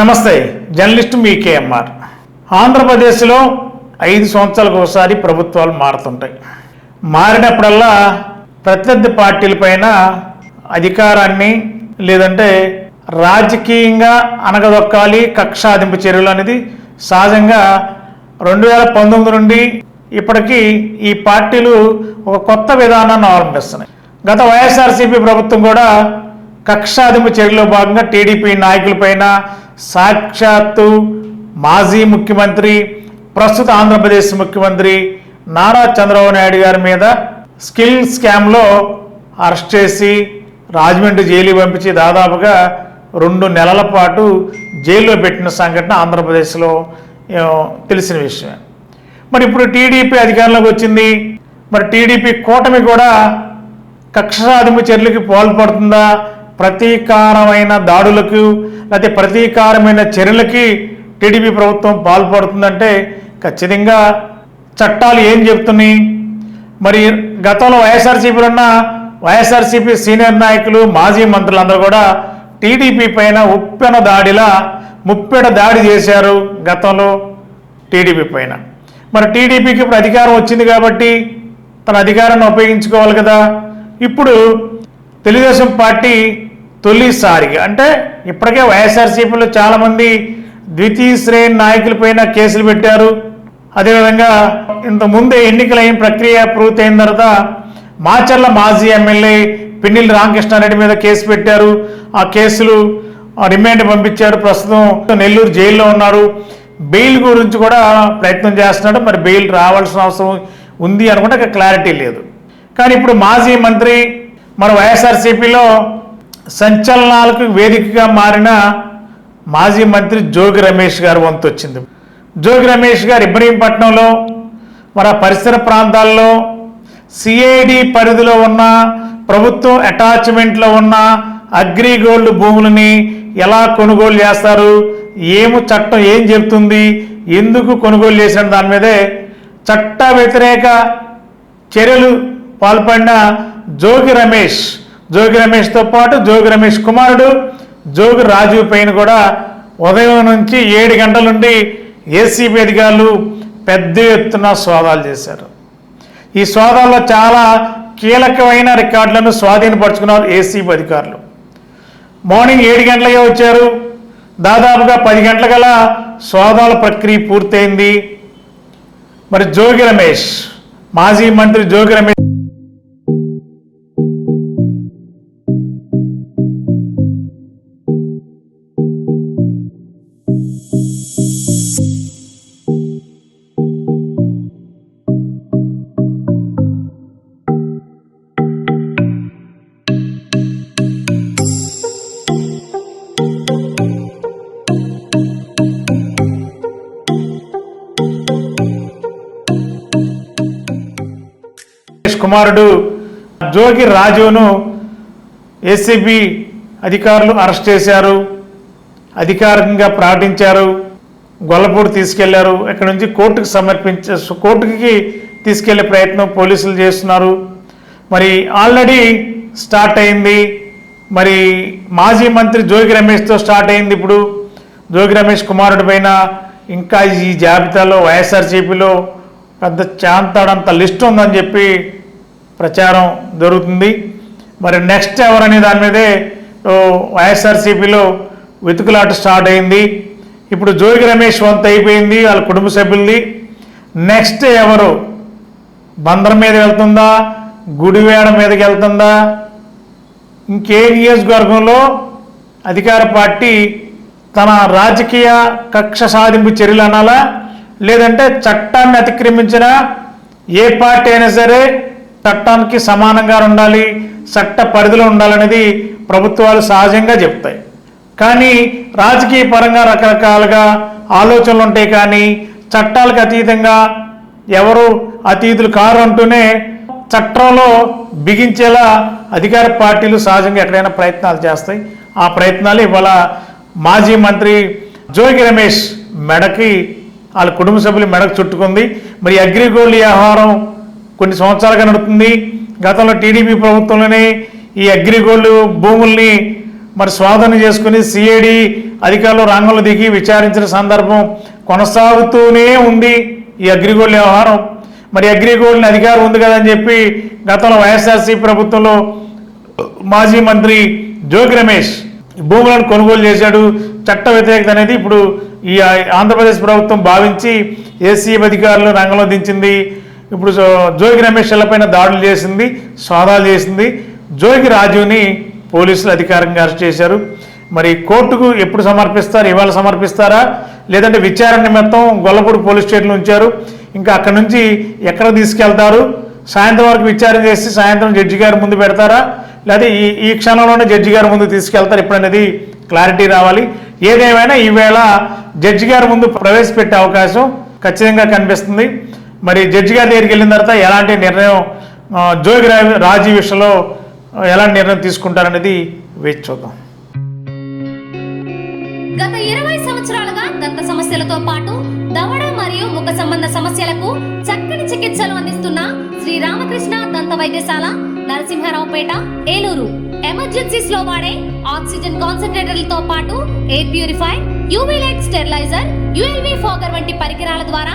నమస్తే జర్నలిస్ట్ మీ కేఎంఆర్. ఆంధ్రప్రదేశ్లో ఐదు సంవత్సరాలకు ఒకసారి ప్రభుత్వాలు మారుతుంటాయి. మారినప్పుడల్లా ప్రత్యర్థి పార్టీలపైన అధికారాన్ని లేదంటే రాజకీయంగా అనగదొక్కాలి కక్షాదింపు చర్యలు అనేది సహజంగా రెండు వేల పంతొమ్మిది నుండి ఇప్పటికీ ఈ పార్టీలు ఒక కొత్త విధానాన్ని అవలంబిస్తున్నాయి గత వైఎస్ఆర్సీపీ ప్రభుత్వం కూడా కక్షాదింపు చర్యలో భాగంగా టీడీపీ నాయకులపైన సాక్షాత్తు మాజీ ముఖ్యమంత్రి ప్రస్తుత ఆంధ్రప్రదేశ్ ముఖ్యమంత్రి నారా చంద్రబాబు నాయుడు గారి మీద స్కిల్ స్కామ్లో అరెస్ట్ చేసి రాజమండ్రి జైలు పంపించి దాదాపుగా రెండు నెలల పాటు జైల్లో పెట్టిన సంఘటన ఆంధ్రప్రదేశ్లో తెలిసిన విషయం మరి ఇప్పుడు టీడీపీ అధికారంలోకి వచ్చింది. మరి టీడీపీ కూటమి కూడా కక్ష సాధింపు చర్యలకి పాల్పడుతుందా? ప్రతీకారమైన దాడులకు లేకపోతే ప్రతీకారమైన చర్యలకి టీడీపీ ప్రభుత్వం పాల్పడుతుందంటే ఖచ్చితంగా చట్టాలు ఏం చెప్తున్నాయి? మరి గతంలో వైఎస్ఆర్సీపీలో ఉన్న వైఎస్ఆర్సీపీ సీనియర్ నాయకులు మాజీ మంత్రులందరూ కూడా టీడీపీ పైన ఉప్పెన దాడిలా ముప్పెడ దాడి చేశారు గతంలో టీడీపీ పైన. మరి టీడీపీకి ఇప్పుడు అధికారం వచ్చింది కాబట్టి తన అధికారాన్ని ఉపయోగించుకోవాలి కదా. ఇప్పుడు తెలుగుదేశం పార్టీ తొలిసారిగా. అంటే ఇప్పటికే వైఎస్ఆర్సీపీలో చాలామంది ద్వితీయ శ్రేణి నాయకులపైన కేసులు పెట్టారు. అదేవిధంగా ఇంత ముందే ఎన్నికలైన ప్రక్రియ పూర్తయిన తర్వాత మాచర్ల మాజీ ఎమ్మెల్యే పిన్నిల్ రామకృష్ణారెడ్డి మీద కేసు పెట్టారు. ఆ కేసులు ఆ రిమాండ్ పంపించారు. ప్రస్తుతం నెల్లూరు జైల్లో ఉన్నారు. బెయిల్ గురించి కూడా ప్రయత్నం చేస్తున్నాడు. మరి బెయిల్ రావాల్సిన అవసరం ఉంది అనుకుంటే అక్కడ క్లారిటీ లేదు. కానీ ఇప్పుడు మాజీ మంత్రి మన వైఎస్ఆర్సీపీలో సంచలనాలకు వేదికగా మారిన మాజీ మంత్రి జోగి రమేష్ గారు వంతు వచ్చింది. జోగి రమేష్ గారు ఇబ్రహీంపట్నంలో మన పరిసర ప్రాంతాల్లో సిఐడి పరిధిలో ఉన్న ప్రభుత్వం అటాచ్మెంట్లో ఉన్న అగ్రిగోల్డ్ భూములని ఎలా కొనుగోలు చేస్తారు ఏము చట్టం ఏం చెప్తుంది ఎందుకు కొనుగోలు చేసిన దాని మీదే చట్ట వ్యతిరేక చర్యలు పాల్పడిన జోగి రమేష్ జోగి రమేష్తో పాటు జోగి రమేష్ కుమారుడు జోగి రాజు పైన కూడా ఉదయం నుంచి ఏడు గంటల నుండి ఏసీబీ అధికారులు పెద్ద ఎత్తున సోదాలు చేశారు. ఈ సోదాల్లో చాలా కీలకమైన రికార్డులను స్వాధీనపరుచుకున్నారు ఏసీబీ అధికారులు. మార్నింగ్ ఏడు గంటలకే వచ్చారు. దాదాపుగా పది గంటల గల సోదాల ప్రక్రియ పూర్తయింది. మరి జోగి రమేష్ మాజీ మంత్రి జోగి రమేష్ కుమారుడు జోగి రాజును ఏసీబీ అధికారులు అరెస్ట్ చేశారు. అధికారికంగా ప్రకటించారు. గొల్లపూడి తీసుకెళ్ళారు. ఇక్కడ నుంచి కోర్టుకు సమర్పించ కోర్టుకి తీసుకెళ్ళే ప్రయత్నం పోలీసులు చేస్తున్నారు. మరి ఆల్రెడీ స్టార్ట్ అయింది. మరి మాజీ మంత్రి జోగి రమేష్తో స్టార్ట్ అయింది ఇప్పుడు. జోగి రమేష్ కుమారుడి పైన ఇంకా ఈ జాబితాలో వైఎస్ఆర్సీపీలో పెద్ద చాంతాడంత లిస్ట్ ఉందని చెప్పి ప్రచారం జరుగుతుంది. మరి నెక్స్ట్ ఎవరనే దాని మీదే వైఎస్ఆర్సీపీలో వెతుకులాట స్టార్ట్ అయింది. ఇప్పుడు జోగి రమేష్ వంత అయిపోయింది వాళ్ళ కుటుంబ సభ్యులది నెక్స్ట్ ఎవరు? బందర్ మీద వెళ్తుందా? గుడివేడ మీదకి వెళ్తుందా? ఇంకే నియోజకవర్గంలో అధికార పార్టీ తన రాజకీయ కక్ష సాధింపు చర్యలు అనాలా? లేదంటే చట్టాన్ని అతిక్రమించిన ఏ పార్టీ అయినా సరే చట్టానికి సమానంగా ఉండాలి చట్ట పరిధిలో ఉండాలనేది ప్రభుత్వాలు సహజంగా చెప్తాయి. కానీ రాజకీయ పరంగా రకరకాలుగా ఆలోచనలు ఉంటాయి కానీ చట్టాలకు అతీతంగా ఎవరు అతీతులు కారు అంటూనే చట్టంలో బిగించేలా అధికార పార్టీలు సహజంగా ఎక్కడైనా ప్రయత్నాలు చేస్తాయి. ఆ ప్రయత్నాలు ఇవాళ మాజీ మంత్రి జోగి రమేష్ మెడకి వాళ్ళ కుటుంబ సభ్యులు మెడకు చుట్టుకుంది. మరి అగ్రిగోల్డ్ వ్యవహారం కొన్ని సంవత్సరాలుగా నడుస్తుంది గతంలో టీడీపీ ప్రభుత్వంలోనే ఈ అగ్రిగోల్డ్ భూముల్ని మరి స్వాధీనం చేసుకుని సిఐడి అధికారులు రంగంలో దిగి విచారించిన సందర్భం కొనసాగుతూనే ఉంది ఈ అగ్రిగోల్డ్ వ్యవహారం. మరి అగ్రిగోల్డ్ని అధికారం ఉంది కదని చెప్పి గతంలో వైఎస్ఆర్సీ ప్రభుత్వంలో మాజీ మంత్రి జోగి రమేష్ భూములను కొనుగోలు చేశాడు. చట్ట వ్యతిరేకత అనేది ఇప్పుడు ఈ ఆంధ్రప్రదేశ్ ప్రభుత్వం భావించి ఏసీఎం అధికారులు రంగంలో దించింది. ఇప్పుడు జోగి రమేష్ పైన దాడులు చేసింది సోదాలు చేసింది. జోగి రాజుని పోలీసులు అధికారంగా అరెస్ట్ చేశారు. మరి కోర్టుకు ఎప్పుడు సమర్పిస్తారు? ఇవాళ సమర్పిస్తారా? లేదంటే విచారణ నిమిత్తం గొల్లపూడి పోలీస్ స్టేషన్లో ఉంచారు. ఇంకా అక్కడ నుంచి ఎక్కడ తీసుకెళ్తారు? సాయంత్రం వరకు విచారణ చేసి సాయంత్రం జడ్జి గారి ముందు పెడతారా? లేదా ఈ ఈ క్షణంలోనే జడ్జి గారి ముందు తీసుకెళ్తారు? ఇప్పుడనేది క్లారిటీ రావాలి. ఏదేమైనా ఈవేళ జడ్జి గారి ముందు ప్రవేశపెట్టే అవకాశం ఖచ్చితంగా కనిపిస్తుంది. మరి జడ్జి గారి దగ్గరికి వెళ్ళిన తర్వాత ఎలాంటి నిర్ణయం జోగి రాజీ విషయంలో ఎలాంటి నిర్ణయం తీసుకుంటారనేది వేచి చూద్దాం. గత ఇరవై సంవత్సరాలుగా దంత సమస్యలతో పాటు దవడ మరియు ముఖ సంబంధ సమస్యలకు చక్కని చికిత్సలు అందిస్తున్న శ్రీ రామకృష్ణ దంత వైద్యశాల నరసింహారావుపేట ఏలూరు. ఎమర్జెన్సీస్లో వాడే ఆక్సిజన్ కాన్సన్ట్రేటర్లతో పాటు air purify UV light steriliser ULV fogger వంటి పరికరాల ద్వారా